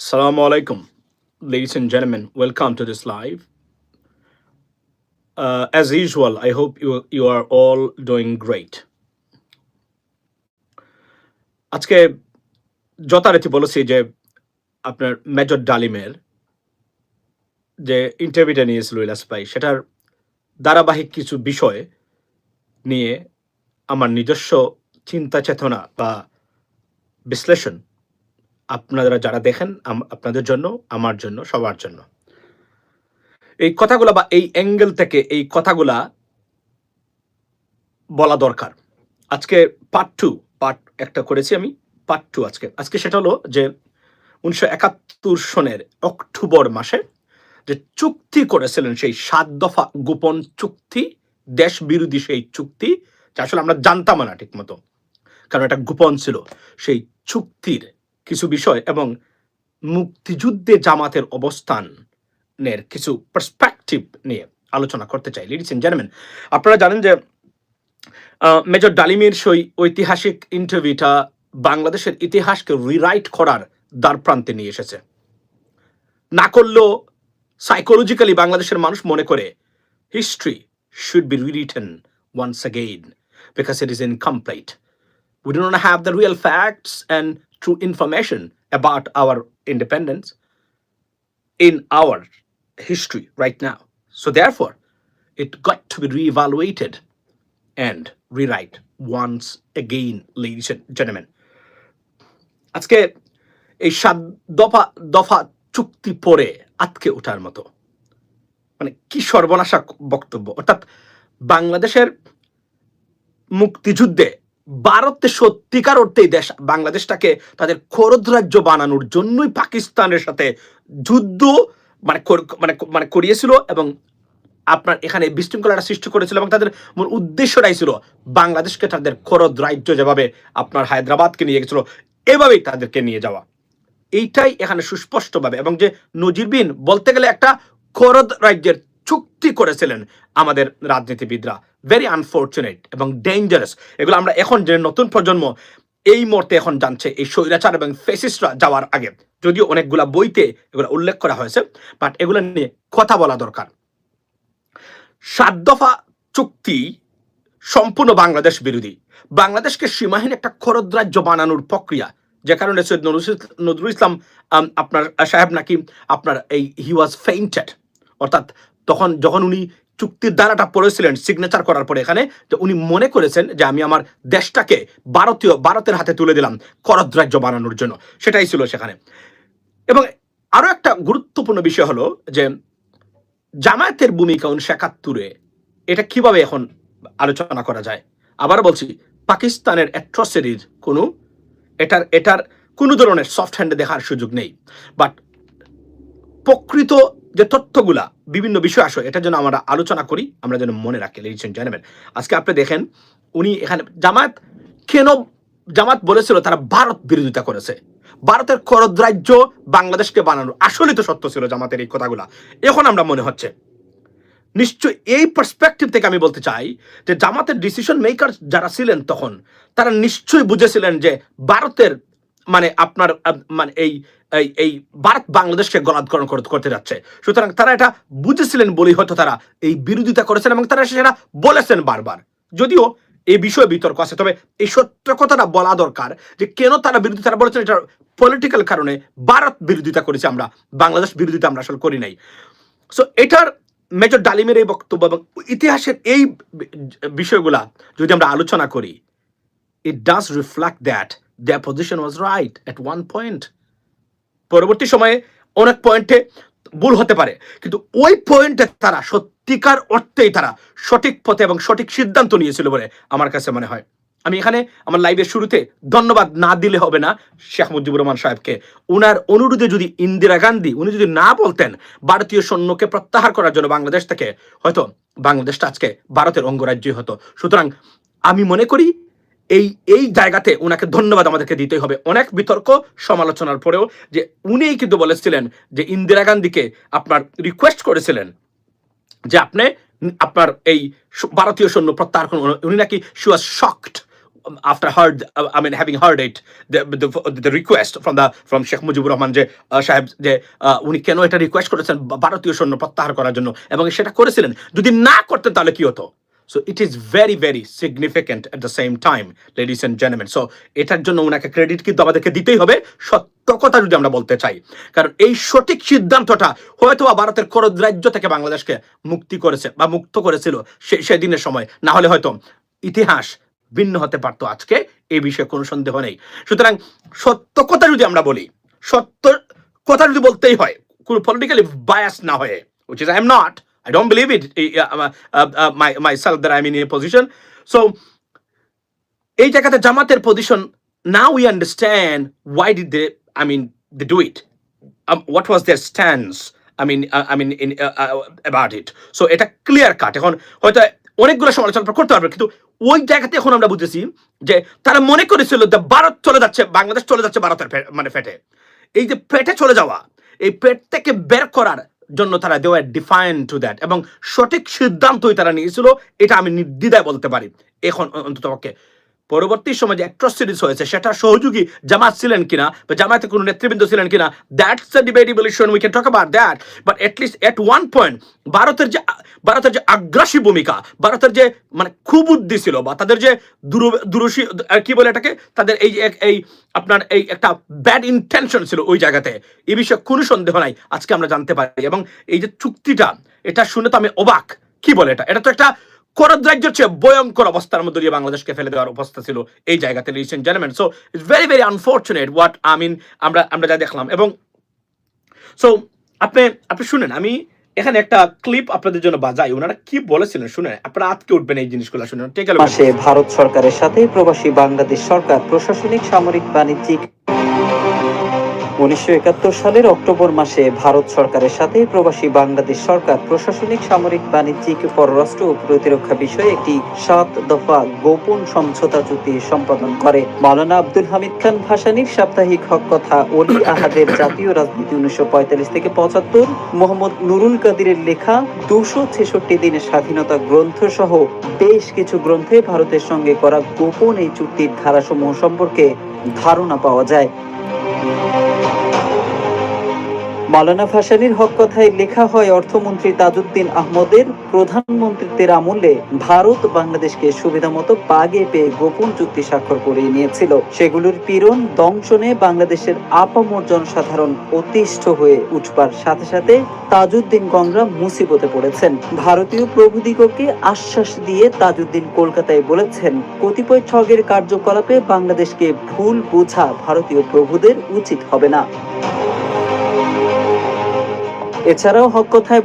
Assalamu alaikum, ladies and gentlemen. Welcome to this live. Uh, as usual, I hope you you are all doing great. আজকে যথারীতি বলেছি যে আপনার major ডালিমের যে ইন্টারভিউটা নিয়েছিল ইলাস ভাই সেটার ধারাবাহিক কিছু বিষয় নিয়ে আমার নিজস্ব চিন্তা চেতনা বা বিশ্লেষণ আপনারা যারা দেখেন আপনাদের জন্য, আমার জন্য, সবার জন্য। এই কথাগুলা বা এই অ্যাঙ্গেল থেকে এই কথাগুলা বলা দরকার। আজকে পার্ট টু পার্ট একটা করেছি আমি পার্ট টু আজকে। আজকে সেটা হলো যে উনিশশো একাত্তর সনের অক্টোবর মাসে যে চুক্তি করেছিলেন সেই সাত দফা গোপন চুক্তি দেশ বিরোধী সেই চুক্তি, যা আসলে আমরা জানতাম না ঠিক মতো কারণ এটা গোপন ছিল। সেই চুক্তির কিছু বিষয় এবং মুক্তিযুদ্ধে জামাতের অবস্থানের কিছু পার্সপেক্টিভ নিয়ে আলোচনা করতে চাই লিডিস এন্ড জেন্টলম্যান আপনারা জানেন যে মেজর ডালিমের সেই ঐতিহাসিক ইন্টারভিউটা বাংলাদেশের ইতিহাসকে রিরাইট করার দ্বার প্রান্তে নিয়ে এসেছে। না করলেও সাইকোলজিক্যালি বাংলাদেশের মানুষ মনে করে history should be rewritten once again because it is incomplete do not have the real facts and true information about our independence in our history right now. So, therefore, it got to be reevaluated and rewrite once again, ladies and gentlemen. আজকে এই সাত দফা দফা চুক্তি পড়ে আটকে ওঠার মতো মানে কি সর্বনাশা বক্তব্য অর্থাৎ বাংলাদেশের মুক্তিযুদ্ধে ভারতে সত্যিকার অর্থেই দেশ, বাংলাদেশটাকে তাদের খরদ রাজ্য বানানোর জন্যই পাকিস্তানের সাথে যুদ্ধ মানে মানে মানে করিয়েছিল এবং আপনার এখানে বিশৃঙ্খলাটা সৃষ্টি করেছিল এবং তাদের মূল উদ্দেশ্যটাই ছিল বাংলাদেশকে তাদের খরদ রাজ্য যেভাবে আপনার হায়দ্রাবাদকে নিয়ে গেছিল, এভাবেই তাদেরকে নিয়ে যাওয়া। এইটাই এখানে সুস্পষ্টভাবে এবং যে নজিরবিন বলতে গেলে একটা খরদ রাজ্যের চুক্তি করেছিলেন আমাদের রাজনীতিবিদরা। ভেরি আনফর্চুনেট এবং ডেঞ্জারাস এগুলো আমরা এখন যে নতুন প্রজন্ম, এই মুহূর্তে এখন জানছে, এই স্বৈরাচার এবং ফেসিস্টরা যাওয়ার আগে। যদিও অনেকগুলা বইতে এগুলো উল্লেখ করা হয়েছে বাট এগুলো নিয়ে কথা বলা দরকার। সাত দফা চুক্তি সম্পূর্ণ বাংলাদেশ বিরোধী। বাংলাদেশকে সীমাহীন একটা খরদ্রাজ্য বানানোর প্রক্রিয়া, যে কারণে সৈয়দ নজরুল- ইসলাম আপনার সাহেব নাকি আপনার এই হি ওয়াজ ফেইন্টেড অর্থাৎ তখন যখন উনি চুক্তির দ্বারাটা পড়েছিলেন সিগনেচার করার পরে এখানে যে উনি মনে করেছেন যে আমি আমার দেশটাকে ভারতীয়, ভারতের হাতে তুলে দিলাম করদ্রাজ্য বানানোর জন্য। সেটাই ছিল সেখানে। এবং আরও একটা গুরুত্বপূর্ণ বিষয় হলো যে জামায়াতের ভূমিকা উনিশশো একাত্তরে, এটা কীভাবে এখন আলোচনা করা যায়? আবার বলছি, পাকিস্তানের অ্যাট্রসিটির কোনো, এটার এটার কোনো ধরনের সফট হ্যান্ডে দেখার সুযোগ নেই। বাট প্রকৃত যে তথ্যগুলা বিভিন্ন বিষয় আসো এটা যেন আমরা আলোচনা করি, আমরা যেন মনে রাখি লেডিস এন্ড জেন্টলম্যান আজকে আপনি দেখেন, উনি এখানে জামাত কেন জামাত বলেছিল তারা ভারত বিরোধিতা করেছে। ভারতের করদ্রাজ্য বাংলাদেশকে বানানো আসলে তো সত্য ছিল জামাতের এই কথাগুলা। এখন আমরা মনে হচ্ছে নিশ্চয় এই পার্সপেক্টিভ থেকে আমি বলতে চাই যে জামাতের ডিসিশন মেকার যারা ছিলেন তখন, তারা নিশ্চয়ই বুঝেছিলেন যে ভারতের মানে আপনার মানে এই এই ভারত বাংলাদেশকে গলাধকরণ করতে যাচ্ছে। সুতরাং তারা এটা বুঝেছিলেন বলেই হয়তো তারা এই বিরোধিতা করেছেন এবং তারা সেটা বলেছেন বারবার। যদিও এই বিষয়ে বিতর্ক আছে, তবে এই সত্য কথাটা বলা দরকার যে কেন তারা বিরোধিতা বলেছেন এটা পলিটিক্যাল কারণে ভারত বিরোধিতা করেছে আমরা, বাংলাদেশ বিরোধিতা আমরা আসলে করি নাই। সো এটার মেজর ডালিমের এই বক্তব্য এবং ইতিহাসের এই বিষয়গুলা যদি আমরা আলোচনা করি, it does reflect that their position was right at one point. পরবর্তী সময়ে অনেক পয়েন্টে ভুল হতে পারে, কিন্তু ওই পয়েন্টে তারা সত্যিকার অর্থেই তারা সঠিক পথে এবং সঠিক সিদ্ধান্ত নিয়েছিল বলে আমার কাছে মনে হয়। আমি এখানে আমার লাইভের শুরুতে ধন্যবাদ না দিলে হবে না, শেখ মুজিবুর রহমান সাহেবকে। ওনার অনুরোধে যদি ইন্দিরা গান্ধী, উনি যদি না বলতেন ভারতীয় সৈন্যকে প্রত্যাহার করার জন্য বাংলাদেশ থেকে, হয়তো বাংলাদেশটা আজকে ভারতের অঙ্গরাজ্যই হতো। সুতরাং আমি মনে করি এই এই জায়গাতে ওনাকে ধন্যবাদ আমাদেরকে দিতেই হবে। অনেক বিতর্ক সমালোচনার পরেও যে উনিই কিন্তু বলেছিলেন যে ইন্দিরা গান্ধীকে আপনার রিকোয়েস্ট করেছিলেন যে আপনি আপনার এই ভারতীয় সৈন্য প্রত্যাহার উনি নাকি she was shocked uh, I mean having heard it the, the, the request from the from Sheikh Mujibur Rahman যে সাহেব যে আহ, উনি কেন এটা রিকোয়েস্ট করেছেন ভারতীয় সৈন্য প্রত্যাহার করার জন্য? এবং সেটা করেছিলেন। যদি না করতেন তাহলে কি হতো? So it is very very significant at the same time ladies and gentleman so এটার জন্য ওনাকে ক্রেডিট কিন্তু আমাদেরকে দিতেই হবে। সত্য কথা যদি আমরা বলতে চাই, কারণ এই সঠিক সিদ্ধান্তটা হয়তো বা ভারতের করদ রাজ্য থেকে বাংলাদেশকে মুক্তি করেছে বা মুক্ত করেছিল সেদিনের সময়। না হলে হয়তো ইতিহাস ভিন্ন হতে পারতো আজকে এই বিষয়ে কোনো সন্দেহ নেই। সুতরাং সত্য কথা যদি আমরা বলি, সত্য কথা যদি বলতেই হয়, কোনো পলিটিক্যালি বায়াস না হয়ে is I am not. I don't believe it uh, uh, uh, uh, my, myself that I'm in a position. So এই জায়গাতে now we understand why did they I mean they do it um, what was their stance I mean uh, I mean in uh, uh, about it so এটা clear cut এখন হয়তো অনেকগুলো সমালোচনা করতে পারবে কিন্তু ওই জায়গাতে এখন আমরা বুঝেছি যে তারা মনে করেছিল যে ভারত চলে যাচ্ছে বাংলাদেশ চলে যাচ্ছে ভারতের মানে ফেটে এই যে পেটে চলে যাওয়া এই পেট থেকে বের করার জন্য তারা দেওয়া ডিফাইন টু দ্যাট এবং সঠিক সিদ্ধান্তই তারা নিয়েছিল, এটা আমি নির্দ্বিধায় বলতে পারি। এখন অন্তত পরবর্তী সময় যে অ্যাট্রসিটিস হয়েছে সেটা সহযোগী জামাত ছিলেন কিনা বা জামাতে কোনো নেতৃবৃন্দ ছিলেন কিনা that's the debatable issue we can talk about that but at least at one point ভারতের যে ভারতের যে আগ্রাসী ভূমিকা, ভারতের যে মানে খুব বুদ্ধি ছিল বা তাদের যে দূর আর কি বলে এটাকে, তাদের এই এই আপনার এই একটা ব্যাড ইন্টেনশন ছিল ওই জায়গাতে। এই বিষয়ে কোনো সন্দেহ নাই, আজকে আমরা জানতে পারি। এবং এই যে চুক্তিটা, এটা শুনে তো আমি অবাক। কি বলে এটা? এটা তো একটা চেয়ে ভয়ঙ্কর অবস্থার মধ্যে দিয়ে বাংলাদেশকে ফেলে দেওয়ার অবস্থা ছিল এই জায়গাতে gentleman so it's very very unfortunate what I mean আমরা আমরা যা দেখলাম। এবং সো আপনি আপনি শুনেন, আমি এখানে একটা ক্লিপ আপনাদের জন্য বাজাই। ওনারা কি বলেছিলেন শুনেন? আপনারা আজকে উঠবেন এই জিনিসগুলো শুনেন। ঠিক আছে ভারত সরকারের সাথে প্রবাসী বাংলাদেশ সরকার প্রশাসনিক, সামরিক, বাণিজ্যিক উনিশশো একাত্তর সালের অক্টোবর মাসে ভারত সরকারের সাথে প্রবাসী বাংলাদেশ সরকার প্রশাসনিক, সামরিক, বাণিজ্যিক, পররাষ্ট্র ও প্রতিরক্ষা বিষয়ে একটি সাত দফা গোপন সমঝোতা চুক্তি সম্পাদন করে। মাওলানা আব্দুল হামিদ খান ভাসানীর সাপ্তাহিক হক কথা অলি আহাদের জাতীয় রাজনীতি উনিশশো পঁয়তাল্লিশ থেকে পঁচাত্তর, মোহাম্মদ নুরুল কাদিরের লেখা দুশো ছেষট্টি দিনের স্বাধীনতা গ্রন্থ সহ বেশ কিছু গ্রন্থে ভারতের সঙ্গে করা গোপন এই চুক্তির ধারাসমূহ সম্পর্কে ধারণা পাওয়া যায়। মাওলানা ভাসানীর হক কথায় লেখা হয় অর্থমন্ত্রী তাজউদ্দিন আহমদের প্রধানমন্ত্রীত্বের আমলে ভারত বাংলাদেশকে সুবিধামতো বাগে পেয়ে গোপন চুক্তি স্বাক্ষর করে নিয়েছিল। সেগুলোর পীড়ন, দংশনে বাংলাদেশের আপামর জনসাধারণ অতিষ্ঠ হয়ে উঠবার সাথে সাথে তাজউদ্দিন গংরা মুসিবতে পড়েছেন। ভারতীয় প্রভুদিগকে আশ্বাস দিয়ে তাজউদ্দিন কলকাতায় বলেছেন, কতিপয় ঠগের কার্যকলাপে বাংলাদেশকে ভুল বোঝা ভারতীয় প্রভুদের উচিত হবে না। এছাড়াও হক কথায়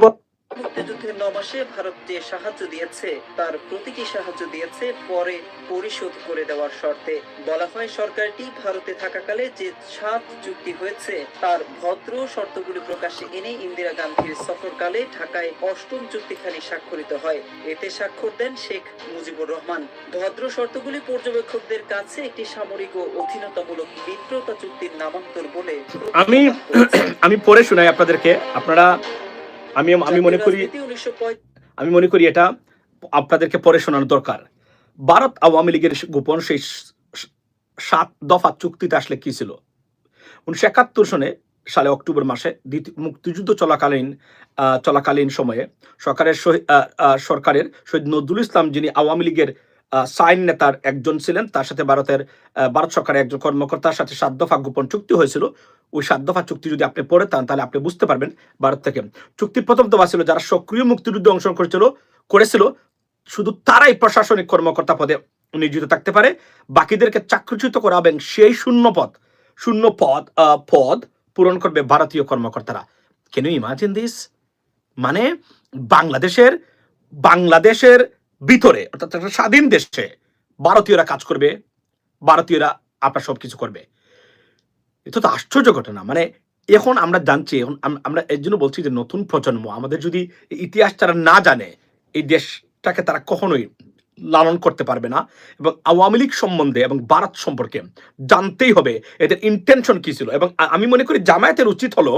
মুক্তিযুদ্ধের ভারত যে সাহায্য দিয়েছে, তার প্রতিটি সাহায্য দিয়েছে পরে পরিশোধ করে দেওয়ার শর্তে। বলা হয়, সরকারটি ভারতে থাকাকালে যে সাত চুক্তি হয়েছে, তার ভদ্র শর্তগুলি প্রকাশ্যে এনে ইন্দিরা গান্ধীর সফরকালে ঢাকায় অষ্টম চুক্তিখানি স্বাক্ষরিত হয়। এতে স্বাক্ষর দেন শেখ মুজিবুর রহমান। ভদ্র শর্তগুলি পর্যবেক্ষকদের কাছে একটি সামরিক ও অধীনতামূলক মিত্রতা চুক্তির নামান্তর বলে আমি আমি পড়ে শোনাই আপনাদেরকে। আপনারা আমি আমি মনে করি আমি মনে করি এটা আপনাদেরকে পরে শোনানো দরকার। ভারত আওয়ামী লীগের গোপন সেই সাত দফা চুক্তিতে আসলে কি ছিল? উনিশশো একাত্তর সনে সালে অক্টোবর মাসে দ্বিতীয় মুক্তিযুদ্ধ চলাকালীন আহ, চলাকালীন সময়ে সরকারের সরকারের শহীদ নজরুল ইসলাম যিনি আওয়ামী লীগের সাইন নেতার একজন ছিলেন। তার সাথে ভারতের ভারত সরকারের একজন কর্মকর্তার সাথে সাত দফা গোপন চুক্তি হয়েছিল। ওই সাত দফা চুক্তি যদি আপনি পড়ে তান, তাহলে আপনি বুঝতে পারবেন ভারত থেকে। চুক্তির প্রথম দফা ছিল, যারা সক্রিয় মুক্তিযুদ্ধে অংশগ্রহণ করেছিল করেছিল, শুধু তারাই প্রশাসনিক কর্মকর্তা পদে নিয়োজিত থাকতে পারে। বাকিদেরকে চাকরিচ্যুত করা এবং সেই শূন্য পদ। শূন্য পদ পদ পূরণ করবে ভারতীয় কর্মকর্তারা। কেন ইমাজিন দিস মানে বাংলাদেশের বাংলাদেশের ভিতরে, অর্থাৎ একটা স্বাধীন দেশে ভারতীয়রা কাজ করবে, ভারতীয়রা আপনার সব কিছু করবে। এটা তো আশ্চর্য ঘটনা। মানে এখন আমরা জানছি, এখন আমরা এর জন্য বলছি যে নতুন প্রজন্ম আমাদের যদি ইতিহাস তারা না জানে, এই দেশটাকে তারা কখনোই লালন করতে পারবে না এবং আওয়ামী লীগ সম্বন্ধে এবং ভারত সম্পর্কে জানতেই হবে এদের ইন্টেনশন কী ছিল। এবং আমি মনে করি জামায়াতের উচিত হলো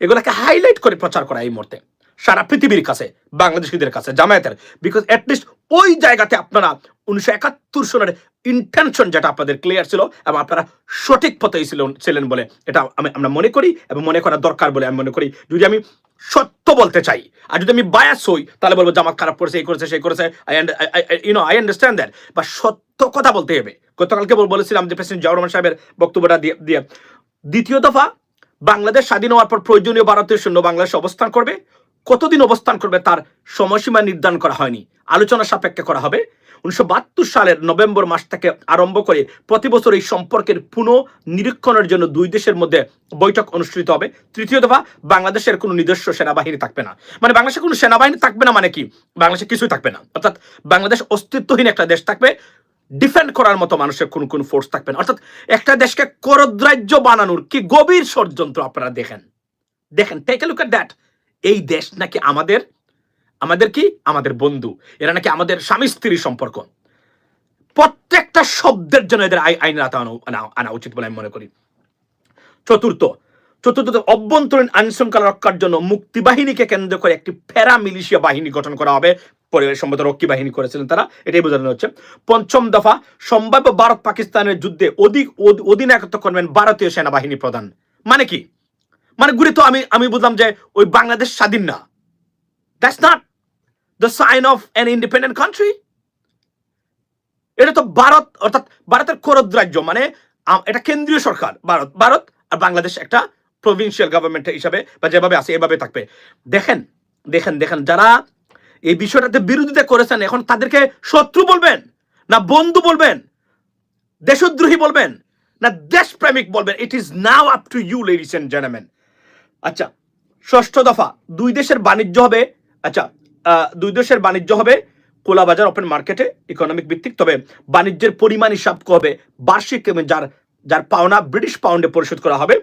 এগুলাকে হাইলাইট করে প্রচার করা এই মুহূর্তে। সারা পৃথিবীর কাছে, বাংলাদেশিদের কাছে, জামায়াতের বিকজ অ্যাটলিস্ট ওই জায়গাতে আপনারা উনিশশো একাত্তর সনের ইন্টেনশন যেটা আপনাদের ক্লিয়ার ছিল এবং আপনারা সঠিক পথেই ছিলেন বলে এটা আমি, আমরা মনে করি এবং মনে করা দরকার বলে আমি মনে করি। যদি আমি সত্য বলতে চাই, আর যদি আমি বায়াস হই, তাহলে বলব জামাত খারাপ করেছে, এই করেছে, সেই করেছে I you know I understand that বা সত্য কথা বলতে হবে। গতকালকে বল- বলেছিলাম যে প্রেসিডেন্ট জিয়াউর রহমান সাহেবের বক্তব্যটা দিয়ে দিয়ে, দ্বিতীয় দফা, বাংলাদেশ স্বাধীন হওয়ার পর প্রয়োজনীয় ভারতীয় সৈন্য বাংলাদেশে অবস্থান করবে কতদিন অবস্থান করবে তার সময়সীমা নির্ধারণ করা হয়নি। আলোচনা সাপেক্ষে করা হবে। উনিশশো বাহাত্তর সালের নভেম্বর মাস থেকে আরম্ভ করে প্রতি বছর এই সম্পর্কের পুনঃ নিরীক্ষণের জন্য দুই দেশের মধ্যে বৈঠক অনুষ্ঠিত হবে। তৃতীয় দফা, বাংলাদেশের কোনো নিজস্ব সেনাবাহিনী থাকবে না। মানে বাংলাদেশে কোনো সেনাবাহিনী থাকবে না মানে কি? বাংলাদেশে কিছুই থাকবে না। অর্থাৎ বাংলাদেশ অস্তিত্বহীন একটা দেশ থাকবে। ডিফেন্ড করার মতো মানুষের কোন কোন ফোর্স থাকবে না। অর্থাৎ একটা দেশকে করদ্রাজ্য বানানোর কি গভীর ষড়যন্ত্র আপনারা দেখেন। দেখেন take a look at that এই দেশ নাকি আমাদের? আমাদের কি? আমাদের বন্ধু। এরা নাকি আমাদের স্বামী স্ত্রীর সম্পর্ক। প্রত্যেকটা শব্দের জন্য এদের আই- আইন আনা আনা- উচিত বলে আমি মনে করি। চতুর্থ চতুর্থ অভ্যন্তরীণ আইন শৃঙ্খলা রক্ষার জন্য মুক্তিবাহিনীকে কেন্দ্র করে একটি প্যারা মিলিশিয়া বাহিনী গঠন করা হবে। পরে সম্ভবত রক্ষী বাহিনী করেছিলেন তারা। এটাই বোঝানো হচ্ছে। পঞ্চম দফা, সম্ভাব্য ভারত পাকিস্তানের যুদ্ধে অধিক অধ- অধিনায়কত্ব করবেন ভারতীয় সেনাবাহিনী প্রধান। মানে কি? মানে ঘুরে তো আমি আমি বুঝলাম যে ওই বাংলাদেশ স্বাধীন না। That's not the sign of an independent country এটা তো ভারত, অর্থাৎ ভারতের খরদ রাজ্য মানে এটা কেন্দ্রীয় সরকার, ভারত ভারত আর বাংলাদেশ একটা প্রভিন্সিয়াল গভর্নমেন্ট হিসাবে বা যেভাবে আছে, এভাবে থাকবে। দেখেন দেখেন দেখেন, যারা এই বিষয়টাতে বিরোধিতা করেছেন, এখন তাদেরকে শত্রু বলবেন, না বন্ধু বলবেন, দেশদ্রোহী বলবেন, না দেশপ্রেমিক বলবেন it is now up to you ladies and gentleman আচ্ছা ষষ্ঠ দফা, দুই দেশের বাণিজ্য হবে আচ্ছা দুই দেশের বাণিজ্য হবে কোলা বাজার ওপেন মার্কেটে ইকোনমিক ভিত্তিক, তবে বাণিজ্যের পরিমাণ হিসাব হবে বার্ষিক যার যার পাওনা ব্রিটিশ পাউন্ডে পরিশোধ করা হবে।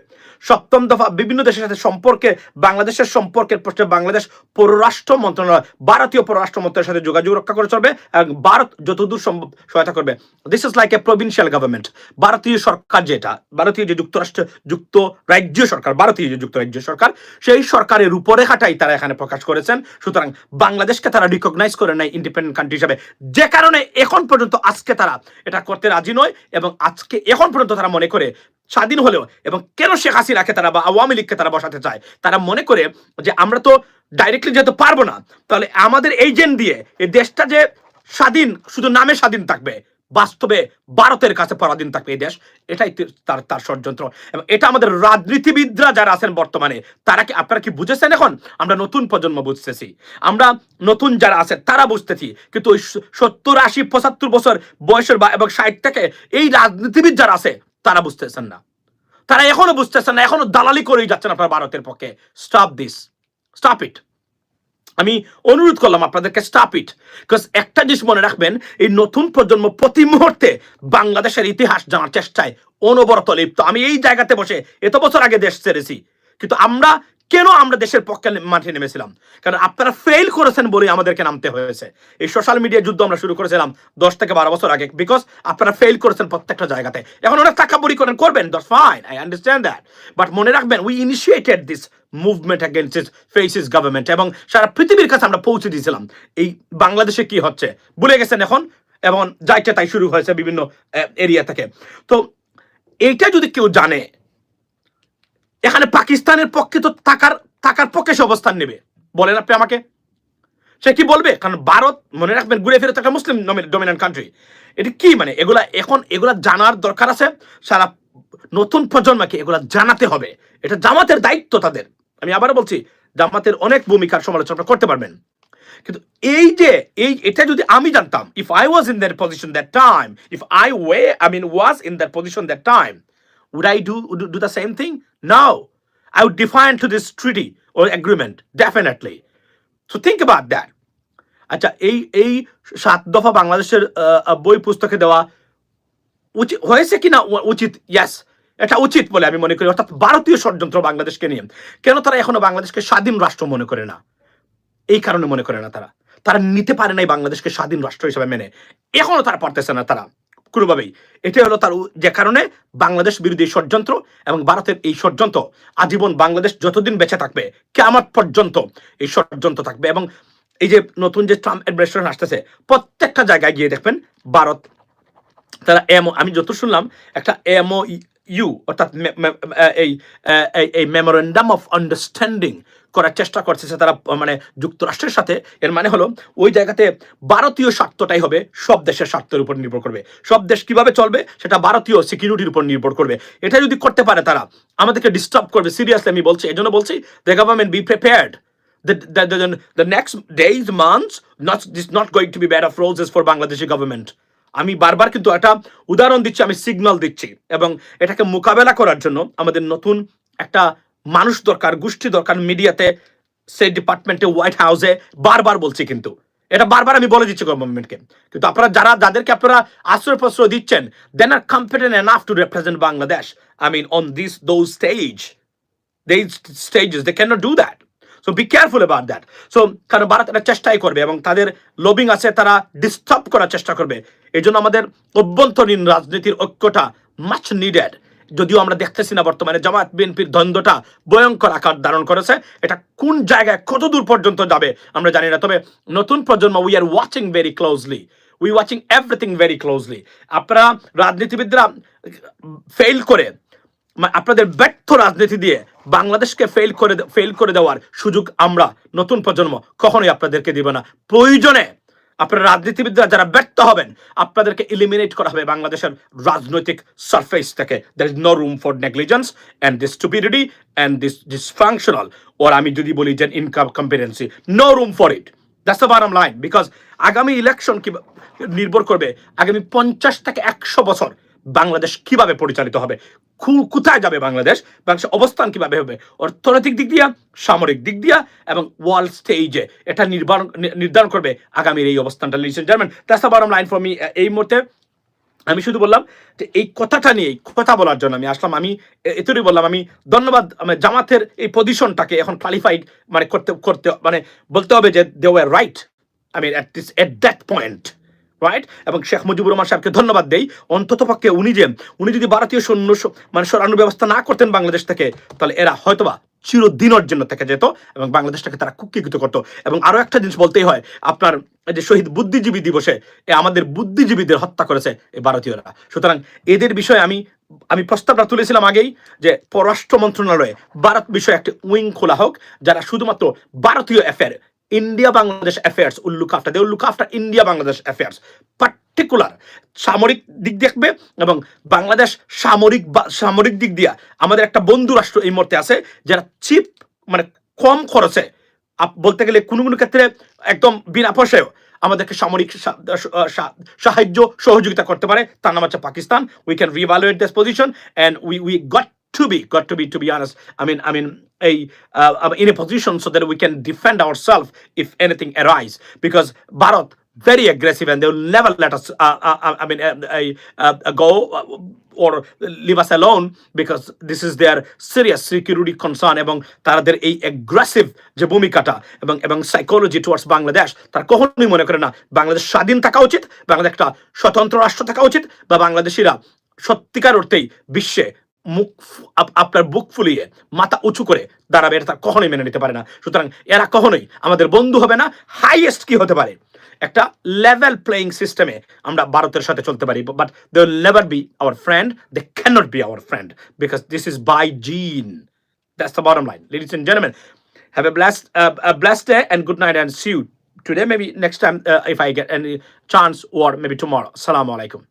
সপ্তম দফা বিভিন্ন দেশের সাথে সম্পর্কে, বাংলাদেশের সম্পর্কের প্রশ্নে বাংলাদেশ পররাষ্ট্র মন্ত্রণালয়, ভারতীয় পররাষ্ট্র মন্ত্রণালয়ের সাথে যোগাযোগ রক্ষা করে চলবে এবং ভারত যতদূর সম্ভব সহায়তা করবে। This is like a provincial government ভারতীয় সরকার যেটা, ভারতীয় যে যুক্তরাষ্ট্র, যুক্ত রাজ্য সরকার, ভারতীয় যে যুক্তরাজ্য সরকার, সেই সরকারের রূপরেখাটাই তারা এখানে প্রকাশ করেছেন। সুতরাং বাংলাদেশকে তারা রিকগনাইজ করে নেয় ইন্ডিপেন্ডেন্ট কান্ট্রি হিসাবে। যে কারণে এখন পর্যন্ত আজকে তারা এটা করতে রাজি নয় এবং আজকে এখন পর্যন্ত তারা মনে করে স্বাধীন হলেও এবং কেন শেখ হাসিনাকে তারা বা আওয়ামী লীগকে তারা বসাতে চায়? তারা মনে করে যে আমরা তো ডাইরেক্টলি যেহেতু পারব না, তাহলে আমাদের এজেন্ট দিয়ে এই দেশটা যে স্বাধীন, শুধু নামে স্বাধীন থাকবে, বাস্তবে ভারতের কাছে পরাধীন থাকবে এই দেশ, এটাই তার তার ষড়যন্ত্র। এবং এটা আমাদের রাজনীতিবিদরা যারা আছেন বর্তমানে, তারা কি, আপনারা কি বুঝেছেন এখন? আমরা নতুন প্রজন্ম বুঝতেছি। আমরা নতুন যারা আছে, তারা বুঝতেছি। কিন্তু ওই সত্তর, আশি, পঁচাত্তর বছর বয়সের বা, এবং ষাট থেকে এই রাজনীতিবিদ যারা আছে তারা বুঝতেছেন না। তারা এখনও বুঝতেছেন না, এখনও দালালি করেই যাচ্ছেন আপনার ভারতের পক্ষে। স্টপ দিস স্টপ ইট আমি অনুরোধ করলাম আপনাদেরকে স্টপ ইট বিকজ একটা জিনিস মনে রাখবেন, এই নতুন প্রজন্ম প্রতি মুহূর্তে বাংলাদেশের ইতিহাস জানার চেষ্টায় অনবরত লিপ্ত। আমি এই জায়গাতে বসে এত বছর আগে দেশ ছেড়েছি। কিন্তু আমরা কেন আমরা দেশের পক্ষে মাঠে নেমেছিলাম? কারণ আপনারা ফেল করেছেন বলে আমাদেরকে নামতে হয়েছে। এই সোশ্যাল মিডিয়া যুদ্ধ আমরা শুরু করেছিলাম দশ থেকে বারো বছর আগে বিকজ আপনারা ফেল করেছেন প্রত্যেকটা জায়গাতে। এখন অনেক টাকা বড়ি করেন, করবেন দশ fine I understand that but মনে রাখবেন we initiated this movement against is fascist government এবং সারা পৃথিবীর কাছে আমরা পৌঁছে দিয়েছিলাম। এই বাংলাদেশে কি হচ্ছে? ভুলে গেছেন এখন? এবং যাইতে তাই শুরু হয়েছে বিভিন্ন এরিয়া থেকে। তো এইটা যদি কেউ জানে এখানে পাকিস্তানের পক্ষে তো থাকার থাকার পক্ষে সে অবস্থান নেবে। বলেন আপনি আমাকে। সে কি বলবে? কারণ ভারত, মনে রাখবেন, ঘুরে ফিরে একটা মুসলিম ডমিনেন্ট কান্ট্রি এটা কি মানে? এগুলা এখন, এগুলা জানার দরকার আছে। সারা নতুন প্রজন্মকে এগুলা জানাতে হবে। এটা জামাতের দায়িত্ব তাদের। আমি আবার বলছি, জামাতের অনেক ভূমিকার সমালোচনা করতে পারবেন। কিন্তু এই যে, এই, এটা যদি আমি জানতাম if I was in that position that time if I way I mean was in that position that time would I do, do the same thing? No. I would define to this treaty or agreement, definitely. So think about that. আচ্ছা এই এই সাত দফা বাংলাদেশের বই পুস্তকে দেওয়া উচিত হয়েছে কি না উচিত ইয়াস এটা উচিত বলে আমি মনে করি অর্থাৎ ভারতীয় ষড়যন্ত্র বাংলাদেশকে নিয়ে কেন তারা এখনও বাংলাদেশকে স্বাধীন রাষ্ট্র মনে করে না এই কারণে মনে করে না তারা তারা নিতে পারে নাই বাংলাদেশকে স্বাধীন রাষ্ট্র হিসেবে মেনে এখনও তারা পারতেছে না তারা কোনোভাবেই এটাই হলো তার যে কারণে বাংলাদেশ বিরোধী ষড়যন্ত্র এবং ভারতের এই ষড়যন্ত্র আজীবন বাংলাদেশ যতদিন বেঁচে থাকবে কেমন পর্যন্ত এই ষড়যন্ত্র থাকবে এবং এই যে নতুন যে ট্রাম্প অ্যাডমিনিস্ট্রেশন আসতেছে, প্রত্যেকটা জায়গায় গিয়ে দেখবেন ভারত, তারা এমও, আমি যত শুনলাম, একটা এমও ইউ অর্থাৎ এই- এই মেমোরেন্ডাম অফ আন্ডারস্ট্যান্ডিং করার চেষ্টা করতেছে তারা মানে যুক্তরাষ্ট্রের সাথে। এর মানে হলো ওই জায়গাতে ভারতীয় স্বার্থটাই হবে সব দেশের স্বার্থের উপর নির্ভর করবে। সব দেশ কীভাবে চলবে সেটা ভারতীয় সিকিউরিটির উপর নির্ভর করবে। এটা যদি করতে পারে তারা আমাদেরকে ডিস্টার্ব করবে সিরিয়াসলি আমি বলছি এই জন্য বলছি the government be prepared the, the, the, the next days, months, not this not going to be bed of roses for. আমি বারবার কিন্তু একটা উদাহরণ দিচ্ছি, আমি সিগন্যাল দিচ্ছি এবং এটাকে মোকাবেলা করার জন্য আমাদের নতুন একটা মানুষ দরকার, গোষ্ঠী দরকার মিডিয়াতে স্টেট ডিপার্টমেন্টে হোয়াইট হাউসে বারবার বলছি কিন্তু। এটা বারবার আমি বলে দিচ্ছি গভর্নমেন্টকে কিন্তু আপনারা যারা, যাদেরকে আপনারা আশ্রয় প্রশ্রয় দিচ্ছেন then are competent enough to represent Bangladesh I mean on this those stage these stages, they cannot do that so be careful about that so, কারণ ভারত এটা চেষ্টাই করবে এবং তাদের লবিং আছে, তারা ডিস্টার্ব করার চেষ্টা করবে। এই জন্য আমাদের অভ্যন্তরীণ রাজনীতির ঐক্যটা মাচ নিডেড যদিও আমরা দেখতেছি না বর্তমানে জামাত বিএনপির দ্বন্দ্বটা ভয়ঙ্কর আকার ধারণ করেছে। এটা কোন জায়গায় কত দূর পর্যন্ত যাবে আমরা জানি না। তবে নতুন প্রজন্ম we are watching very closely we watching everything very closely আপনারা রাজনীতিবিদরা ফেল করে আপনাদের ব্যর্থ রাজনীতি দিয়ে বাংলাদেশকে ফেল করে ফেল করে দেওয়ার সুযোগ আমরা, নতুন প্রজন্ম, কখনোই আপনাদেরকে দিব না। প্রয়োজনে আপনারা রাজনীতিবিদরা যারা ব্যর্থ হবেন, আপনাদেরকে ইলিমিনেট করা হবে বাংলাদেশের রাজনৈতিক সারফেস থেকে। There is no room for negligence and this stupidity and this dysfunctional or আমি যদি বলি যে incompetency no room for it that's the bottom line because আগামী ইলেকশন কি নির্ভর করবে? আগামী পঞ্চাশ থেকে একশো বছর বাংলাদেশ কীভাবে পরিচালিত হবে? কোথায় যাবে বাংলাদেশ? বাংলাদেশের অবস্থান কীভাবে হবে? অর্থনৈতিক দিক দিয়া, সামরিক দিক দিয়া এবং ওয়ার্ল্ড স্টেজে এটা নির্ধারণ নি- নির্ধারণ করবে আগামীর এই অবস্থানটা। Listen German that's the line for me এই মুহূর্তে। আমি শুধু বললাম যে এই কথাটা নিয়ে কথা বলার জন্য আমি আসলাম। আমি এ- এতটুকুই বললাম, আমি ধন্যবাদ জামাতের এই পজিশনটাকে এখন কোয়ালিফাইড মানে করতে করতে মানে বলতে হবে যে they were right I mean at this at that point right এবং শেখ মুজিবুর রহমান সাহেবকে ধন্যবাদ দেই। অন্তত পক্ষে উনি যে, উনি যদি ভারতীয় সৈন্য মানে সরানোর ব্যবস্থা না করতেন বাংলাদেশ থেকে, তাহলে এরা হয়তোবা চিরদিনের জন্য থেকে যেত এবং বাংলাদেশটাকে তারা কুক্ষিকৃত করত। এবং আরও একটা জিনিস বলতেই হয়, আপনার যে শহীদ বুদ্ধিজীবী দিবসে আমাদের বুদ্ধিজীবীদের হত্যা করেছে এই ভারতীয়রা। সুতরাং এদের বিষয়ে আমি আমি প্রস্তাবটা তুলেছিলাম আগেই যে পররাষ্ট্র মন্ত্রণালয়ে ভারত বিষয়ে একটি উইং খোলা হোক, যারা শুধুমাত্র ভারতীয় affair India Bangladesh affairs will look after they will look after India Bangladesh affairs particular সামরিক দিক দেখবে এবং বাংলাদেশ সামরিক সামরিক দিক দিয়া আমাদের একটা বন্ধু রাষ্ট্র এই মুহূর্তে আছে, যারা চিপ মানে কম খরচে বলতে গেলে কোনো কোনো ক্ষেত্রে একদম বিনা পয়সায়ও আমাদেরকে সামরিক সাহায্য সহযোগিতা করতে পারে। তার নাম হচ্ছে Pakistan. We can reevaluate this position and we we got to be got to be to be honest i mean i mean a uh, uh, in a position so that we can defend ourselves if anything arise because bharat very aggressive and they will never let us uh, uh, uh, i mean uh, uh, uh, go uh, or leave us alone because this is their serious security concern এবং তাদের এই aggressive যে ভূমিকাটা এবং এবং psychology towards Bangladesh তারা কখনোই মনে করে না বাংলাদেশ স্বাধীন থাকা উচিত বাংলাদেশ একটা রাষ্ট্র থাকা উচিত বা বাংলাদেশিরা সত্যিকার অর্থেই বিশ্বে মুখ আপ- আপনার বুক ফুলিয়ে মাথা উঁচু করে দাঁড়াবে এটা তারা কখনোই মেনে নিতে পারে না। সুতরাং এরা কখনোই আমাদের বন্ধু হবে না হাইয়েস্ট কি হতে পারে? একটা লেভেল প্লেয়িং সিস্টেমে আমরা ভারতের সাথে চলতে পারি but they will never be our friend they cannot be our friend because this is by gene that's the bottom line ladies and gentleman have a blessed day and good night and see you today. Maybe next time uh, if I get any chance or maybe tomorrow. Assalamu alaikum.